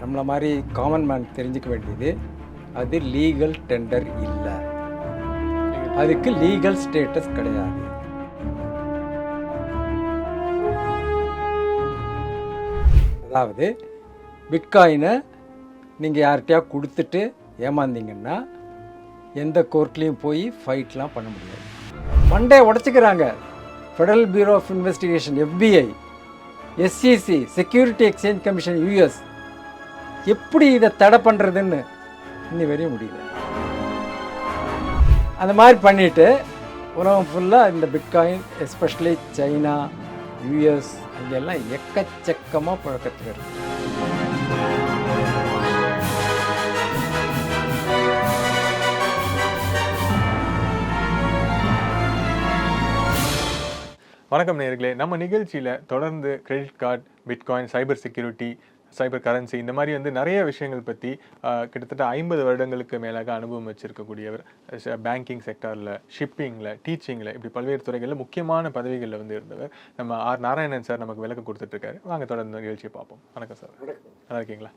நம்மளை மாதிரி common man தெரிஞ்சுக்க வேண்டியது அது லீகல் டெண்டர் இல்லை. அதுக்கு லீகல் ஸ்டேட்டஸ் கிடையாது. அதாவது பிட்காயினை நீங்கள் யார்கிட்டயா கொடுத்துட்டு ஏமாந்தீங்கன்னா எந்த கோர்ட்லேயும் போய் ஃபைட்லாம் பண்ண முடியாது. Monday உடச்சிக்கிறாங்க. Federal bureau of investigation FBI SCC security exchange commission US எப்படி இதை தடை பண்ணுறதுன்னு இன்னி வரையும் முடியல. அந்த மாதிரி பண்ணிட்டு உலகம் ஃபுல்லாக இந்த பிட்காயின் எஸ்பெஷலி சைனா யூஎஸ் அங்கெல்லாம் எக்கச்சக்கமாக புழக்கத்துக்கு இருக்கு. வணக்கம் நேர்களே நம்ம நிகழ்ச்சியில் தொடர்ந்து credit card bitcoin cyber security cyber currency இந்த மாதிரி வந்து நிறைய விஷயங்கள் பற்றி கிட்டத்தட்ட ஐம்பது வருடங்களுக்கு மேலாக அனுபவம் வச்சிருக்கக்கூடியவர் பேங்கிங் செக்டாரில் ஷிப்பிங்கில் டீச்சிங்கில் இப்படி பல்வேறு துறைகளில் முக்கியமான பதவிகளில் வந்து இருந்தவர். நம்ம ஆர். நாராயணன் சார் நமக்கு விளக்கம் கொடுத்துட்ருக்காரு. வாங்க தொடர்ந்து நிகழ்ச்சியை பார்ப்போம். வணக்கம் சார். நல்லா இருக்கீங்களா?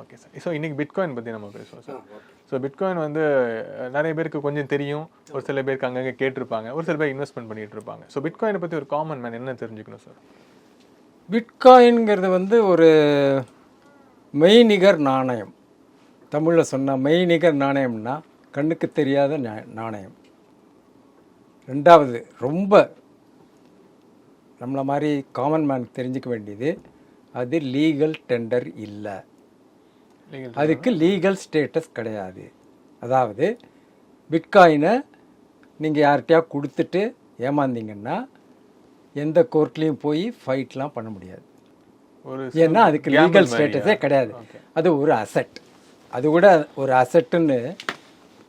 Okay sir. ஸோ இன்னைக்கு பிட்காயின் பற்றி நம்ம பேசுவோம் சார். ஸோ பிட்காயின் வந்து நிறைய பேருக்கு கொஞ்சம் தெரியும். ஒரு சில பேருக்கு அங்கங்கே கேட்டிருப்பாங்க. ஒரு சில பேர் இன்வெஸ்ட்மெண்ட் பண்ணிட்டு இருப்பாங்க ஸோ பிட்காயினை பற்றி ஒரு காமன் மேன் என்ன தெரிஞ்சுக்கணும் சார்? பிட்காயின்ங்கிறது வந்து ஒரு மெய்நிகர் நாணயம். தமிழில் சொன்னால் மெய்நிகர் நாணயம்னா கண்ணுக்கு தெரியாத நாணயம். ரெண்டாவது ரொம்ப நம்மளை மாதிரி காமன் மேன் தெரிஞ்சுக்க வேண்டியது அது லீகல் டெண்டர் இல்லை. அதுக்கு லீகல் ஸ்டேட்டஸ் கிடையாது. அதாவது பிட்காயினை நீங்கள் யார்கிட்டயா கொடுத்துட்டு ஏமாந்தீங்கன்னா எந்த கோர்ட்லேயும் போய் ஃபைட்லாம் பண்ண முடியாது. ஏன்னா அதுக்கு லீகல் ஸ்டேட்டஸே கிடையாது. அது ஒரு அசெட் அது கூட ஒரு அசெட்டுன்னு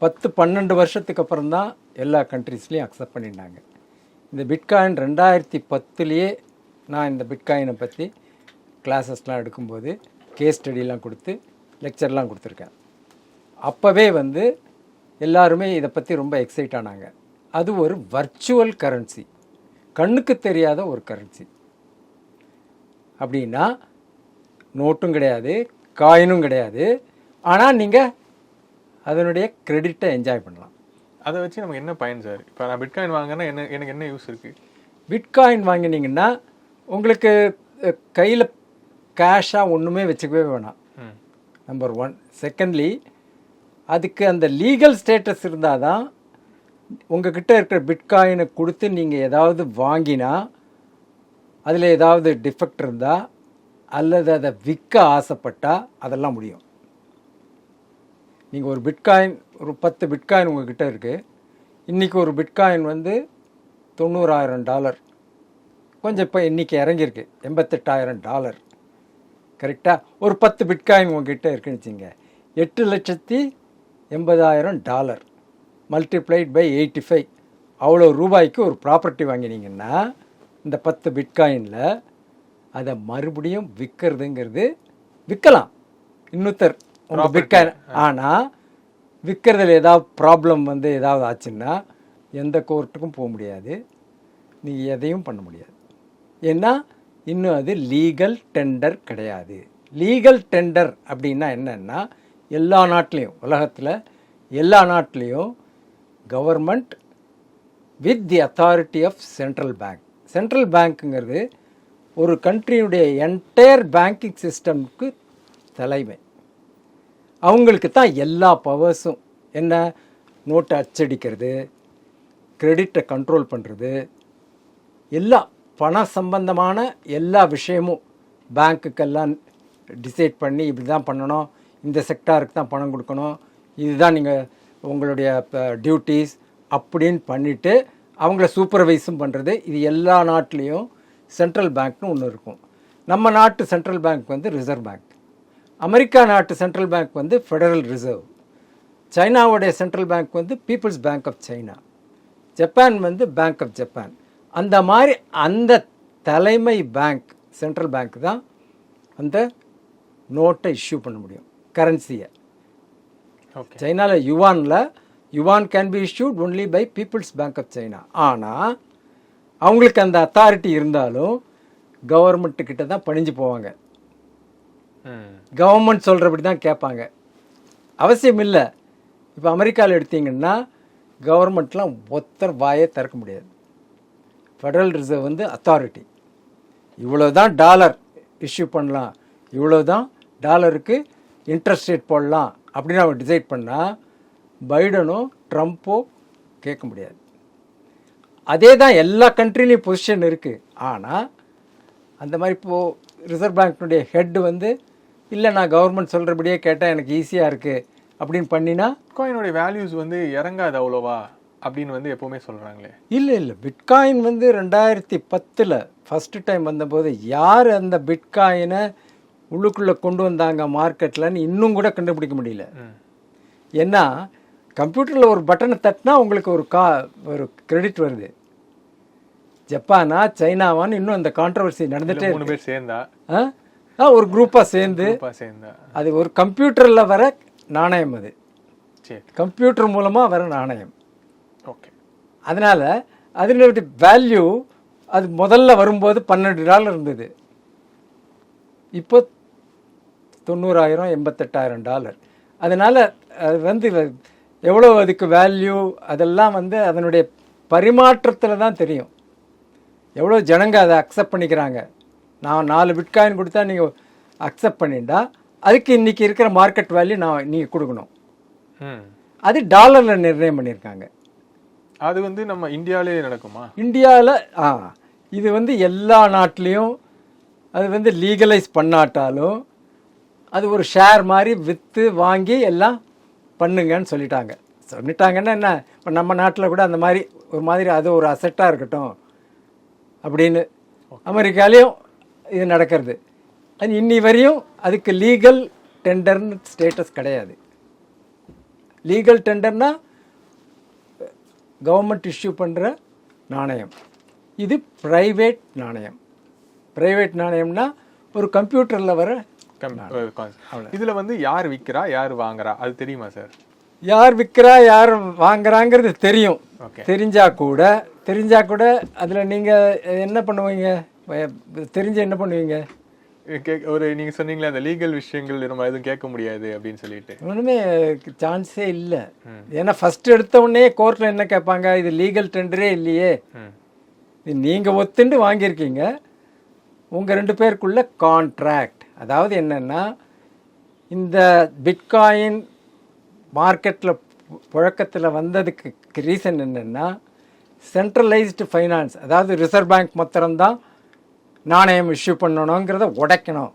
பத்து பன்னெண்டு வருஷத்துக்கு அப்புறம் தான் எல்லா கண்ட்ரீஸ்லேயும் அக்செப்ட் பண்ணிட்டாங்க இந்த பிட்காயின் ரெண்டாயிரத்தி பத்துலேயே நான் இந்த பிட்காயினை பற்றி கிளாஸஸ்லாம் எடுக்கும்போது கேஸ் ஸ்டடிலாம் கொடுத்து லெக்சர்லாம் கொடுத்துருக்கேன். அப்போவே வந்து எல்லாருமே இதை பற்றி ரொம்ப எக்ஸைட் ஆனாங்க. அது ஒரு வர்ச்சுவல் கரன்சி கண்ணுக்கு தெரியாத ஒரு கரன்சி அப்படின்னா நோட்டும் கிடையாது காயினும் கிடையாது. ஆனால் நீங்கள் அதனுடைய கிரெடிட்டை என்ஜாய் பண்ணலாம். அதை வச்சு நமக்கு என்ன பயன் சார் இப்போ நான் பிட்காயின் வாங்கினா என்ன எனக்கு என்ன யூஸ் இருக்கு? பிட்காயின் வாங்கினீங்கன்னா உங்களுக்கு கையில் கேஷாக ஒன்றுமே வச்சுக்கவே வேணாம். நம்பர் ஒன் செகண்ட்லி அதுக்கு அந்த லீகல் ஸ்டேட்டஸ் இருந்தால் தான் உங்ககிட்ட இருக்கிற பிட்காயினை கொடுத்து நீங்கள் ஏதாவது வாங்கினா அதில் ஏதாவது டிஃபெக்ட் இருந்தால் அல்லது அதை விற்க ஆசைப்பட்டால் அதெல்லாம் முடியும். நீங்கள் ஒரு பிட்காயின் ஒரு பத்து பிட்காயின் உங்ககிட்ட இருக்குது இன்றைக்கி ஒரு பிட்காயின் வந்து தொண்ணூறாயிரம் டாலர். கொஞ்சம் இப்போ இன்றைக்கி இறங்கியிருக்கு. எண்பத்தெட்டாயிரம் டாலர். கரெக்டாக ஒரு பத்து பிட்காயின் உங்ககிட்ட இருக்குன்னு வச்சுங்க எட்டு லட்சத்தி எண்பதாயிரம் dollar. Multiplied by eighty five அவ்வளோ ரூபாய்க்கு ஒரு ப்ராப்பர்ட்டி வாங்கினீங்கன்னா இந்த பத்து பிட்காயினில் அதை மறுபடியும் விற்கிறதுங்கிறது விற்கலாம். இன்னொருத்தர் உங்கள் பிட்காயின் ஆனால் விற்கிறதுல ஏதாவது ப்ராப்ளம் வந்து ஏதாவது ஆச்சுன்னா எந்த கோர்ட்டுக்கும் போக முடியாது. நீ எதையும் பண்ண முடியாது. ஏன்னா இன்னும் அது லீகல் டெண்டர் கிடையாது. லீகல் டெண்டர் அப்படின்னா என்னன்னா எல்லா நாட்டிலையும் உலகத்தில் எல்லா நாட்டிலையும் government with the authority of central bank central பேங்க்குங்கிறது ஒரு கண்ட்ரியுடைய என்டையர் பேங்கிங் சிஸ்டம்க்கு தலைமை. அவங்களுக்கு தான் எல்லா பவர்ஸும் என்ன? நோட்டை அச்சடிக்கிறது கிரெடிட்டை கண்ட்ரோல் பண்ணுறது எல்லா பண சம்பந்தமான எல்லா விஷயமும் பேங்க்குக்கெல்லாம் டிசைட் பண்ணி இப்படி தான் பண்ணணும் இந்த செக்டாருக்கு தான் பணம் கொடுக்கணும் இதுதான் நீங்கள் உங்களுடைய டியூட்டிஸ் அப்படின்னு பண்ணிவிட்டு அவங்கள சூப்பர்வைஸும் பண்ணுறது இது எல்லா நாட்டிலையும் சென்ட்ரல் பேங்க்னு ஒன்று இருக்கும். நம்ம நாட்டு சென்ட்ரல் பேங்க் வந்து ரிசர்வ் பேங்க் அமெரிக்கா நாட்டு சென்ட்ரல் பேங்க் வந்து ஃபெடரல் ரிசர்வ் சைனாவுடைய சென்ட்ரல் பேங்க் வந்து people's bank of China Japan வந்து பேங்க் ஆஃப் ஜப்பான் அந்த மாதிரி அந்த தலைமை பேங்க் சென்ட்ரல் பேங்க் தான் அந்த நோட்டை இஷ்யூ பண்ண முடியும். கரன்சியை சைனாவில் யுவானில் yuan can be issued only by people's bank of China ஆனால் அவங்களுக்கு அந்த அத்தாரிட்டி இருந்தாலும் கவர்மெண்ட்டு கிட்ட தான் பணிஞ்சு போவாங்க. கவர்மெண்ட் சொல்கிறபடி தான் கேட்பாங்க. அவசியம் இல்லை. இப்போ அமெரிக்காவில் எடுத்தீங்கன்னா கவர்மெண்ட்லாம் ஒத்தர் வாயே திறக்க முடியாது. ஃபெடரல் ரிசர்வ் வந்து அத்தாரிட்டி இவ்வளோ தான் டாலர் இஷ்யூ பண்ணலாம். இவ்வளோ தான் டாலருக்கு இன்ட்ரெஸ்ட் ரேட் போடலாம். அப்படின்னு அவங்க டிசைட் பண்ணால் பைடனோ ட்ரம்ப்போ கேட்க முடியாது. அதே தான் எல்லா கண்ட்ரிலையும் பொசிஷன் இருக்குது ஆனால் அந்த மாதிரி இப்போது ரிசர்வ் பேங்க்னுடைய ஹெட் வந்து இல்லை நான் கவர்மெண்ட் சொல்கிறபடியே கேட்டால் எனக்கு ஈஸியாக இருக்குது அப்படின்னு பண்ணினா பிட்காயினுடைய வேல்யூஸ் வந்து இறங்காது அவ்வளோவா அப்படின்னு வந்து எப்பவுமே சொல்றாங்களே. இல்லை இல்லை. பிட்காயின் வந்து ரெண்டாயிரத்தி பத்தில் ஃபஸ்ட்டு டைம் வந்தபோது யார் அந்த பிட்காயினை உள்ளுக்குள்ளே கொண்டு வந்தாங்க மார்க்கெட்லன்னு இன்னும் கூட கண்டுபிடிக்க முடியல. ஏன்னா கம்ப்யூட்டரில் ஒரு பட்டனை தட்டினா உங்களுக்கு ஒரு கா ஒரு கிரெடிட் வருது. ஜப்பானா சைனாவான்னு இன்னும் அந்த கான்ட்ரவர்சி நடந்துட்டே மூணு பேர் சேர்ந்தா. ஆ? ஒரு குரூப்பாக சேர்ந்து. அது ஒரு கம்ப்யூட்டரில் வர நாணயம் அது. சரி. கம்ப்யூட்டர் மூலமாக வர நாணயம். ஓகே. அதனால் அதனுடைய வேல்யூ அது முதல்ல வரும்போது பன்னெண்டு டாலர் இருந்தது. இப்போ தொண்ணூறாயிரம் எண்பத்தெட்டாயிரம் டாலர். அதனால் அது வந்து எவ்வளோ அதுக்கு வேல்யூ அதெல்லாம் வந்து அதனுடைய பரிமாற்றத்தில் தான் தெரியும். எவ்வளோ ஜனங்க அதை அக்செப்ட் பண்ணிக்கிறாங்க. நான் நாலு பிட்காயின் கொடுத்தா நீங்கள் அக்செப்ட் பண்ணிட்டா அதுக்கு இன்றைக்கி இருக்கிற மார்க்கெட் வேல்யூ நான் நீங்கள் கொடுக்கணும். அது டாலரில் நிர்ணயம் பண்ணியிருக்காங்க. அது வந்து நம்ம இந்தியாவிலே நடக்குமா? இந்தியாவில் ஆ இது வந்து எல்லா நாட்டிலையும் அது வந்து லீகலைஸ் பண்ணாட்டாலும் அது ஒரு ஷேர் மாதிரி விற்று வாங்கி எல்லாம் பண்ணுங்கன்னு சொல்லிட்டாங்க. சொல்லிட்டாங்கன்னா என்ன? இப்போ நம்ம நாட்டில் கூட அந்த மாதிரி ஒரு மாதிரி அது ஒரு அசெட்டாக இருக்கட்டும் அப்படின்னு அமெரிக்காலேயும் இது நடக்கிறது. அது இன்னி வரையும் அதுக்கு லீகல் டெண்டர்னு ஸ்டேட்டஸ் கிடையாது. லீகல் டெண்டர்னா கவர்மெண்ட் இஷ்யூ பண்ணுற நாணயம். இது ப்ரைவேட் நாணயம். ப்ரைவேட் நாணயம்னா ஒரு கம்ப்யூட்டரில் வர இதுல வந்து யார் விக்கிறா யார் வாங்குறா? அது தெரியுமா சார் யார் விற்கிறா யார் வாங்குறாங்கிறது தெரியும். தெரிஞ்சா கூட தெரிஞ்சா கூட அதில் நீங்கள் என்ன பண்ணுவீங்க? தெரிஞ்சு என்ன பண்ணுவீங்க? ஒரு நீங்க சொன்னீங்களே அந்த லீகல் விஷயங்கள் நம்ம எதுவும் கேட்க முடியாது அப்படின்னு சொல்லிட்டு. ஒன்றுமே சான்ஸே இல்லை. ஏன்னா ஃபர்ஸ்ட் எடுத்த உடனே கோர்ட்டில் என்ன கேட்பாங்க? இது லீகல் டெண்டரே இல்லையே. நீங்கள் ஒத்துண்டு வாங்கியிருக்கீங்க. உங்கள் ரெண்டு பேருக்குள்ள கான்ட்ராக்ட் அதாவது என்னென்னா இந்த பிட்காயின் மார்க்கெட்டில் புழக்கத்தில் வந்ததுக்கு ரீசன் என்னென்னா சென்ட்ரலைஸ்டு ஃபைனான்ஸ் அதாவது ரிசர்வ் பேங்க் மாத்திரம்தான் நாணயம் இஷ்யூ பண்ணணுங்கிறத உடைக்கணும்.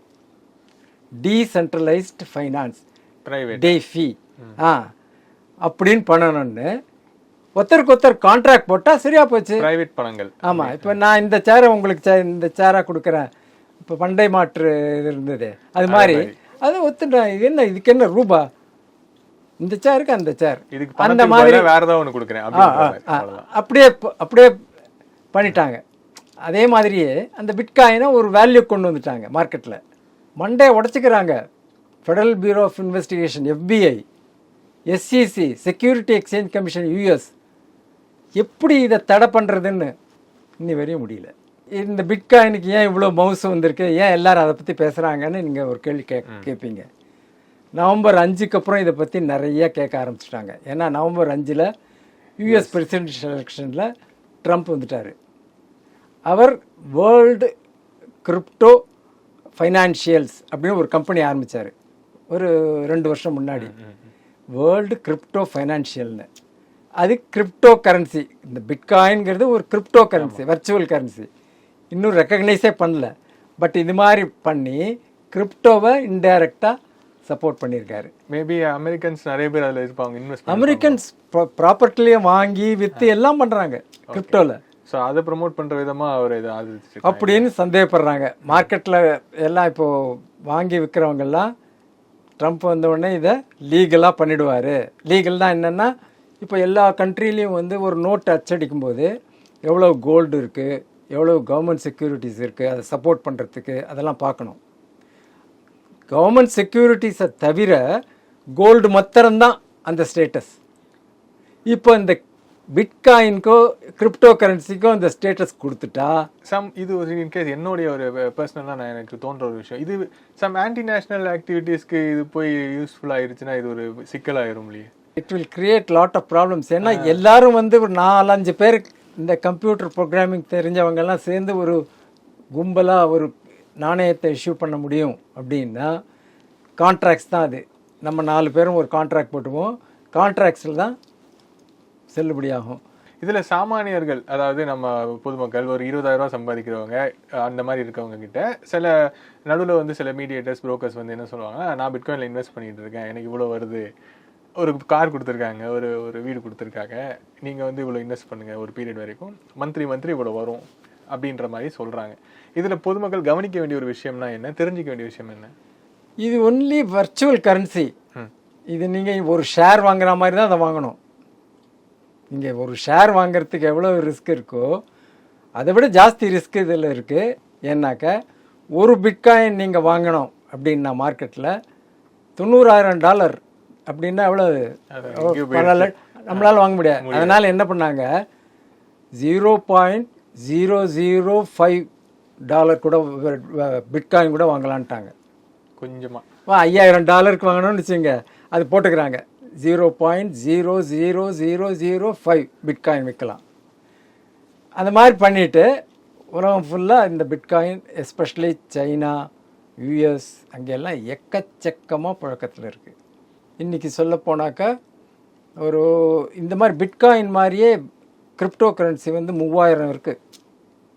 டீசென்ட்ரலைஸ்டு ஃபைனான்ஸ் பிரைவேட் டேஃபி ஆ அப்படின்னு பண்ணணும்னு ஒருத்தருக்கு ஒருத்தர் கான்ட்ராக்ட் போட்டால் சரியா போச்சு. பிரைவேட் பணங்கள். ஆமாம் இப்போ நான் இந்த சேரை உங்களுக்கு சே- இந்த சேராக கொடுக்குறேன். இப்போ பண்டை மாற்று இது இருந்தது. அது மாதிரி அது ஒத்துட்டேன் இது என்ன இதுக்கு என்ன ரூபா? இந்த சேருக்கு அந்த சேர் இதுக்கு அந்த மாதிரி வேற ஏதாவது ஒண்ணு கொடுக்குறேன். அப்படியே அப்படியே பண்ணிட்டாங்க. அதே மாதிரியே அந்த பிட்காயினை ஒரு வேல்யூ கொண்டு வந்துட்டாங்க மார்க்கெட்டில் Monday உடச்சிக்கிறாங்க. Federal bureau of investigation FBI SEC security exchange commission US எப்படி இதை தடை பண்ணுறதுன்னு இன்னி வரையும் முடியல. இந்த பிட்காயினுக்கு ஏன் இவ்வளோ மவுஸ் வந்திருக்கு? ஏன் எல்லாரும் அதை பற்றி பேசுகிறாங்கன்னு நீங்கள் ஒரு கேள்வி கே கேட்பீங்க நவம்பர் அஞ்சுக்கு அப்புறம் இதை பற்றி நிறைய கேட்க ஆரம்பிச்சிட்டாங்க. ஏன்னா நவம்பர் அஞ்சில் யூஎஸ் பிரசிடென்ஷியல் எலெக்ஷனில் ட்ரம்ப் வந்துட்டார். அவர் வேர்ல்டு கிரிப்டோ ஃபைனான்ஷியல்ஸ் அப்படின்னு ஒரு கம்பெனி ஆரம்பித்தார் ஒரு ரெண்டு வருஷம் முன்னாடி. வேர்ல்டு கிரிப்டோ ஃபைனான்ஷியல்னு அது கிரிப்டோ கரன்சி இந்த பிட்காயின்ங்கிறது ஒரு கிரிப்டோ கரன்சி வர்ச்சுவல் கரன்சி இன்னும் ரெக்கக்னைஸே பண்ணல. பட் இது மாதிரி பண்ணி கிரிப்டோவை இன்டைரக்டாக சப்போர்ட் பண்ணியிருக்காரு மேபி அமெரிக்கன்ஸ் நிறைய பேர் அதுல இருப்பாங்க இன்வெஸ்ட் அமெரிக்கன்ஸ் ப்ராப்பர்ட்டிலையும் வாங்கி விற்று எல்லாம் பண்ணுறாங்க கிரிப்டோவில் ஸோ அதை ப்ரோமோட் பண்ற விதமா அவர் இதை அப்படின்னு சந்தேகப்படுறாங்க. மார்க்கெட்டில் எல்லாம் இப்போது வாங்கி விற்கிறவங்கெல்லாம் ட்ரம்ப் வந்த உடனே இதை லீகலாக பண்ணிடுவார். லீகல்னால் என்னென்னா இப்போ எல்லா கண்ட்ரிலையும் வந்து ஒரு நோட் அச்சடிக்கும் போது எவ்வளோ கோல்டு இருக்குது எவ்வளோ கவர்மெண்ட் செக்யூரிட்டிஸ் இருக்குது அதை சப்போர்ட் பண்ணுறதுக்கு அதெல்லாம் பார்க்கணும். கவர்மெண்ட் செக்யூரிட்டிஸை தவிர கோல்டு மாத்திரம்தான் அந்த ஸ்டேட்டஸ் இப்போ இந்த பிட்காயின்க்கோ கிரிப்டோ கரன்சிக்கோ இந்த ஸ்டேட்டஸ் கொடுத்துட்டா சம் இது ஒரு இன்கேஸ் என்னுடைய ஒரு பர்சனலாக நான் எனக்கு தோன்ற ஒரு விஷயம். இது சம் ஆன்டி நேஷனல் ஆக்டிவிட்டீஸ்க்கு இது போய் யூஸ்ஃபுல் ஆயிருச்சுன்னா இது ஒரு சிக்கலாயிரும் இல்லையே? It will create lot of problems ஏன்னா எல்லாரும் வந்து ஒரு நாலஞ்சு பேர் இந்த கம்ப்யூட்டர் ப்ரோக்ராமிங் தெரிஞ்சவங்கெல்லாம் சேர்ந்து ஒரு கும்பலாக ஒரு நாணயத்தை இஷ்யூ பண்ண முடியும் அப்படின்னா கான்ட்ராக்ட்ஸ் தான் அது. நம்ம நாலு பேரும் ஒரு கான்ட்ராக்ட் போட்டுவோம். கான்ட்ராக்ட்ஸில் தான் செல்லுபடியாகும் இதில் சாமானியர்கள் அதாவது நம்ம பொதுமக்கள் ஒரு இருபதாயிரரூவா சம்பாதிக்கிறவங்க அந்த மாதிரி இருக்கவங்க கிட்ட சில நடுவில் வந்து சில மீடியேட்டர்ஸ் புரோக்கர்ஸ் வந்து என்ன சொல்லுவாங்கன்னா நான் பிட்காயின்ல இன்வெஸ்ட் பண்ணிகிட்டு இருக்கேன். எனக்கு இவ்வளோ வருது. ஒரு கார் கொடுத்துருக்காங்க ஒரு ஒரு வீடு கொடுத்துருக்காங்க. நீங்க வந்து இவ்வளோ இன்வெஸ்ட் பண்ணுங்க ஒரு பீரியட் வரைக்கும். மந்த்லி மந்த்லி இவ்வளோ வரும் அப்படின்ற மாதிரி சொல்றாங்க. இதுல பொதுமக்கள் கவனிக்க வேண்டிய ஒரு விஷயம்னா என்ன? தெரிஞ்சுக்க வேண்டிய விஷயம் என்ன? இது ஒன்லி வர்ச்சுவல் கரன்சி. இது நீங்கள் ஒரு ஷேர் வாங்குற மாதிரி தான் அதை வாங்கணும். நீங்கள் ஒரு ஷேர் வாங்குறதுக்கு எவ்வளோ ரிஸ்க் இருக்கோ அதை விட ஜாஸ்தி ரிஸ்க் இதில் இருக்குது ஏன்னாக்க ஒரு பிட்காயின் நீங்கள் வாங்கணும் அப்படின்னா மார்க்கெட்டில் தொண்ணூறாயிரம் டாலர் அப்படின்னா எங்கேயோ பல நம்மளால வாங்க முடியாது. அதனால் என்ன பண்ணாங்க? Zero point zero zero five dollar கூட பிட்காயின் கூட வாங்கலான்ட்டாங்க. கொஞ்சமா. வா ஐயாயிரம் டாலருக்கு வாங்கணும்னு வச்சுங்க அது போட்டுக்கிறாங்க. Zero point zero zero zero zero five bitcoin விற்கலாம் அந்த மாதிரி பண்ணிட்டு உலகம் ஃபுல்லாக இந்த பிட்காயின் எஸ்பெஷலி சைனா யூஎஸ் அங்கெல்லாம் எக்கச்சக்கமாக புழக்கத்தில் இருக்குது இன்றைக்கி சொல்ல போனாக்கா ஒரு இந்த மாதிரி பிட்காயின் மாதிரியே கிரிப்டோ கரன்சி வந்து மூவாயிரம் இருக்குது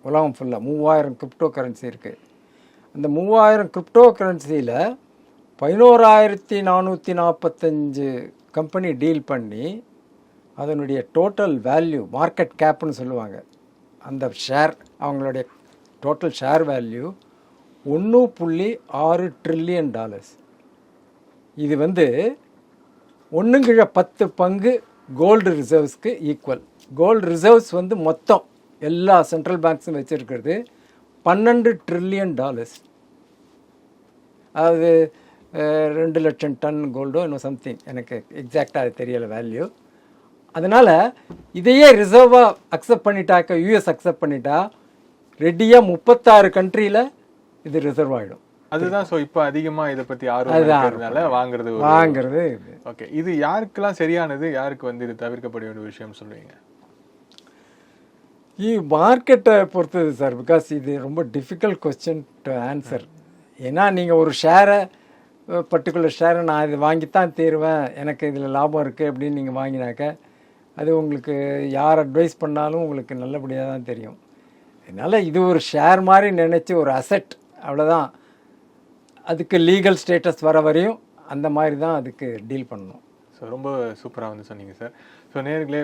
உலகம் ஃபுல்லாக மூவாயிரம் கிரிப்டோ கரன்சி இருக்குது அந்த மூவாயிரம் கிரிப்டோ கரன்சியில் பதினோராயிரத்தி நானூற்றி நாற்பத்தஞ்சு கம்பெனி டீல் பண்ணி அதனுடைய டோட்டல் வேல்யூ மார்க்கெட் கேப்னு சொல்லுவாங்க. அந்த ஷேர் அவங்களுடைய டோட்டல் ஷேர் வேல்யூ ஒன்று புள்ளி ஆறு ட்ரில்லியன் டாலர்ஸ் இது வந்து ஒன்றுங்கிழ பத்து பங்கு கோல்டு ரிசர்வ்ஸ்க்கு ஈக்குவல் கோல்டு ரிசர்வ்ஸ் வந்து மொத்தம் எல்லா சென்ட்ரல் பேங்க்ஸும் வச்சுருக்கிறது. பன்னெண்டு ட்ரில்லியன் டாலர்ஸ் அதாவது ரெண்டு லட்சம் டன் கோல்டோ இன்னும் சம்திங் எனக்கு எக்ஸாக்டாக அது தெரியல வேல்யூ அதனால் இதையே ரிசர்வாக அக்செப்ட் பண்ணிட்டாக்க யூஎஸ் அக்செப்ட் பண்ணிட்டா ரெடியாக முப்பத்தாறு கண்ட்ரியில் இது ரிசர்வ் ஆகிடும் அதுதான் சோ இப்போ அதிகமா இதை பத்தி ஆர்வம் வாங்குறது வாங்கிறது ஓகே இது யாருக்கெல்லாம் சரியானது யாருக்கு வந்து இது தவிர்க்கப்பட வேண்டிய விஷயம் சொல்லுவீங்க? இது மார்க்கெட்டை பொறுத்தது சார் பிகாஸ் இது ரொம்ப டிஃபிகல்ட் கொஸ்டின் டு ஆன்சர் ஏன்னா நீங்கள் ஒரு ஷேரை பர்டிகுலர் ஷேரை நான் இது வாங்கித்தான் தீருவேன் எனக்கு இதில் லாபம் இருக்குது அப்படின்னு நீங்கள் வாங்கினாக்க அது உங்களுக்கு யார் அட்வைஸ் பண்ணாலும் உங்களுக்கு நல்லபடியாக தான் தெரியும். அதனால் இது ஒரு ஷேர் மாதிரி நினச்சி ஒரு அசெட் அவ்வளோதான் அதுக்கு லீகல் ஸ்டேட்டஸ் வர வரையும் அந்த மாதிரி தான் அதுக்கு டீல் பண்ணணும். ஸோ ரொம்ப சூப்பராக வந்து சொன்னீங்க சார் ஸோ நேர்களே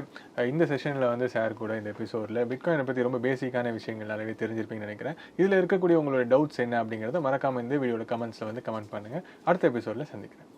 இந்த செஷனில் வந்து சார் கூட இந்த எபிசோடில் பிட்காயினை பற்றி ரொம்ப பேசிக்கான விஷயங்கள் நிறையவே தெரிஞ்சிருப்பீங்கன்னு நினைக்கிறேன். இதில் இருக்கக்கூடிய உங்களோட டவுட்ஸ் என்ன அப்படிங்கிறத மறக்காமல் இந்த வீடியோட கமெண்ட்ஸில் வந்து கமெண்ட் பண்ணுங்கள் அடுத்த எபிசோடில் சந்திக்கிறேன்.